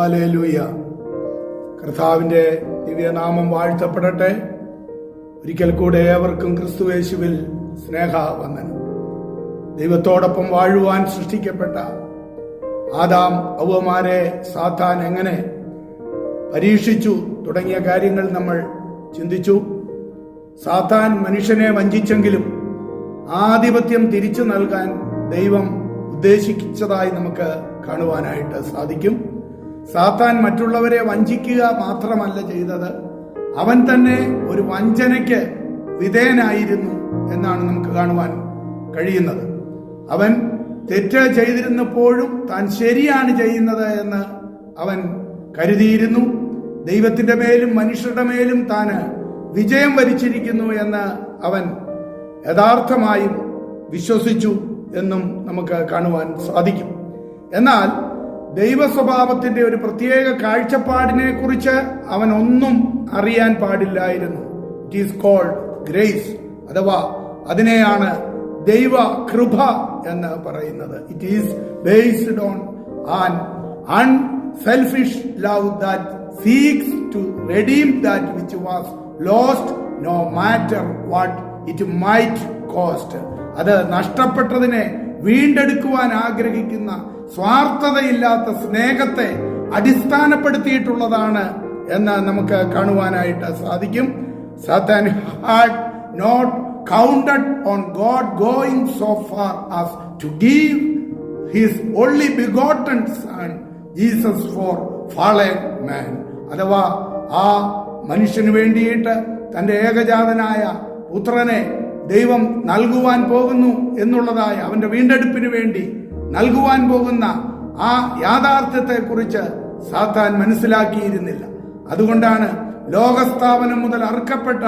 Hallelujah കർത്താവിന്റെ ദിവ്യനാമം വാഴ്ത്തപ്പെടട്ടെ. ഒരിക്കൽ കൂടെ ഏവർക്കും ക്രിസ്തുവേശുവിൽ സ്നേഹവന്ദനം. ദൈവത്തോടൊപ്പം വാഴുവാൻ സൃഷ്ടിക്കപ്പെട്ട ആദാം ഔവമാരെ സാത്താൻ എങ്ങനെ പരീക്ഷിച്ചു തുടങ്ങിയ കാര്യങ്ങൾ നമ്മൾ ചിന്തിച്ചു. സാത്താൻ മനുഷ്യനെ വഞ്ചിച്ചെങ്കിലും ആധിപത്യം തിരിച്ചു നൽകാൻ ദൈവം ഉദ്ദേശിച്ചതായി നമുക്ക് കാണുവാനായിട്ട് സാധിക്കും. സാത്താൻ മറ്റുള്ളവരെ വഞ്ചിക്കുക മാത്രമല്ല ചെയ്തത്. അവൻ തന്നെ ഒരു വഞ്ചനയ്ക്ക് വിധേയനായിരുന്നു എന്നാണ് നമുക്ക് കാണുവാൻ കഴിയുന്നത്. അവൻ തെറ്റ് ചെയ്തിരുന്നപ്പോഴും താൻ ശരിയാണ് ചെയ്യുന്നത് എന്ന് അവൻ കരുതിയിരുന്നു. ദൈവത്തിന്റെ മേലും മനുഷ്യരുടെ മേലും താൻ വിജയം വരിച്ചിരിക്കുന്നു എന്ന് അവൻ യഥാർത്ഥമായും വിശ്വസിച്ചു എന്നും നമുക്ക് കാണുവാൻ സാധിക്കും. എന്നാൽ ദൈവ സ്വഭാവത്തിന്റെ ഒരു പ്രത്യേക കാഴ്ചപ്പാടിനെ കുറിച്ച് അവൻ ഒന്നും അറിയാൻ പാടില്ലായിരുന്നു. ഇറ്റ് ഈസ് കോൾഡ് ഗ്രേസ് അഥവാ അതിനെയാണ് ദൈവ കൃപ എന്ന് പറയുന്നത്. It is based on an unselfish love that seeks to redeem that which was lost no matter what it might cost അത് നഷ്ടപ്പെട്ടതിനെ വീണ്ടെടുക്കുവാൻ ആഗ്രഹിക്കുന്ന സ്വാർത്ഥതയില്ലാത്ത സ്നേഹത്തെ അടിസ്ഥാനപ്പെടുത്തിയിട്ടുള്ളതാണ് എന്ന് നമുക്ക് കാണുവാനായിട്ട് സാധിക്കും. Satan had not counted on God going so far as to give his only begotten son Jesus for fallen man അഥവാ ആ മനുഷ്യന് വേണ്ടിയിട്ട് തന്റെ ഏകജാതനായ പുത്രനെ ദൈവം നൽകുവാൻ പോകുന്നു എന്നുള്ളതായ അവന്റെ വീണ്ടെടുപ്പിന് വേണ്ടി നൽകുവാൻ പോകുന്ന ആ യാഥാർത്ഥ്യത്തെ കുറിച്ച് സാത്താൻ മനസ്സിലാക്കിയിരുന്നില്ല. അതുകൊണ്ടാണ് ലോകസ്ഥാപനം മുതൽ അർക്കപ്പെട്ട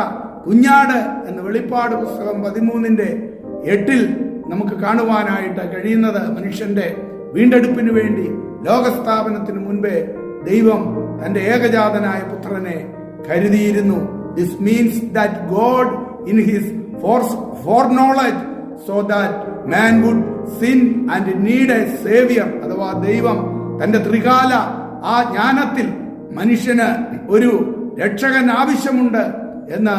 കുഞ്ഞാട് എന്ന വെളിപ്പാട് പുസ്തകം പതിമൂന്നിന്റെ എട്ടിൽ നമുക്ക് കാണുവാനായിട്ട് കഴിയുന്നത് മനുഷ്യന്റെ വീണ്ടെടുപ്പിന് വേണ്ടി ലോകസ്ഥാപനത്തിന് മുൻപേ ദൈവം തന്റെ ഏകജാതനായ പുത്രനെ കരുതിയിരുന്നു. This means that God in his foreknowledge so that man would sin and need a saviour അഥവാ ദൈവം തന്റെ ത്രികാല ആ ജ്ഞാനത്തിൽ മനുഷ്യന് ഒരു രക്ഷകൻ ആവശ്യമുണ്ട് എന്ന്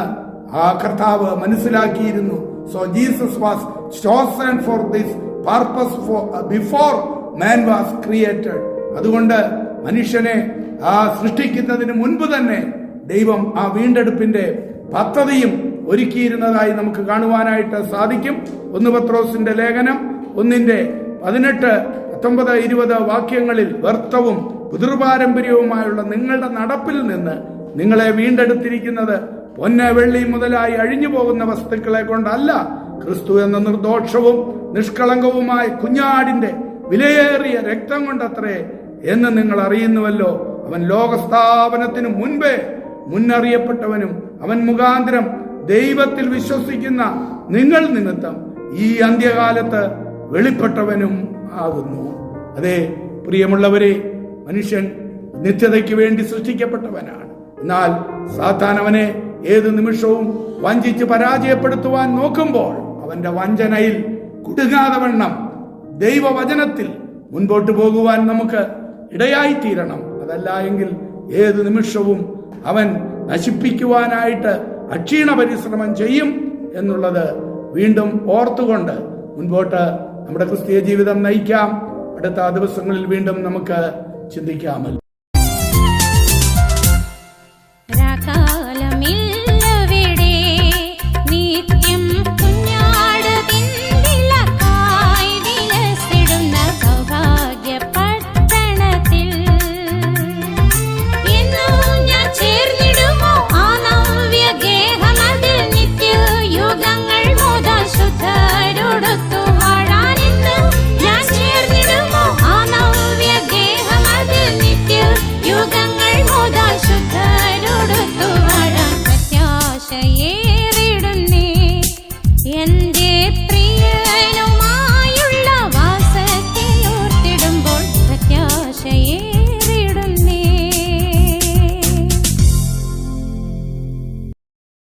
ആ കർത്താവ് മനസ്സിലാക്കിയിരുന്നു. So Jesus was chosen for this purpose for before man was created അതുകൊണ്ട് മനുഷ്യനെ ആ സൃഷ്ടിക്കുന്നതിന് മുൻപ് തന്നെ ദൈവം ആ വീണ്ടെടുപ്പിന്റെ പദ്ധതിയും ഒരുക്കിയിരുന്നതായി നമുക്ക് കാണുവാനായിട്ട് സാധിക്കും. ഒന്ന് പത്രോസിന്റെ ലേഖനം ഒന്നിന്റെ പതിനെട്ട് പത്തൊമ്പത് ഇരുപത് വാക്യങ്ങളിൽ വ്യർത്ഥവും പിതൃപാരമ്പര്യവുമായുള്ള നിങ്ങളുടെ നടപ്പിൽ നിന്ന് നിങ്ങളെ വീണ്ടെടുത്തിരിക്കുന്നത് പൊന്ന വെള്ളി മുതലായി അഴിഞ്ഞു പോകുന്ന വസ്തുക്കളെ കൊണ്ടല്ല. ക്രിസ്തു എന്ന നിർദോഷവും നിഷ്കളങ്കവുമായ കുഞ്ഞാടിന്റെ വിലയേറിയ രക്തം കൊണ്ടത്രേ എന്ന് നിങ്ങൾ അറിയുന്നുവല്ലോ. അവൻ ലോകസ്ഥാപനത്തിന് മുൻപേ മുന്നറിയപ്പെട്ടവനും അവൻ മുഖാന്തരം ദൈവത്തിൽ വിശ്വസിക്കുന്ന നിങ്ങൾ നിമിത്തം ഈ അന്ത്യകാലത്ത് വെളിപ്പെട്ടവനും ആകുന്നു. അതെ പ്രിയമുള്ളവരെ മനുഷ്യൻ നിത്യതയ്ക്ക് വേണ്ടി സൃഷ്ടിക്കപ്പെട്ടവനാണ്. എന്നാൽ സാത്താൻ അവനെ ഏത് നിമിഷവും വഞ്ചിച്ച് പരാജയപ്പെടുത്തുവാൻ നോക്കുമ്പോൾ അവന്റെ വഞ്ചനയിൽ കുടുങ്ങാതെ വണ്ണം ദൈവവചനത്തിൽ മുൻപോട്ട് പോകുവാൻ നമുക്ക് ഇടയായിത്തീരണം. അതല്ല എങ്കിൽ ഏത് നിമിഷവും അവൻ നശിപ്പിക്കുവാനായിട്ട് അക്ഷീണ പരിശ്രമം ചെയ്യും എന്നുള്ളത് വീണ്ടും ഓർത്തുകൊണ്ട് മുൻപോട്ട് നമ്മുടെ ക്രിസ്തീയ ജീവിതം നയിക്കാം. അടുത്ത ദിവസങ്ങളിൽ വീണ്ടും നമുക്ക് ചിന്തിക്കാമല്ലോ.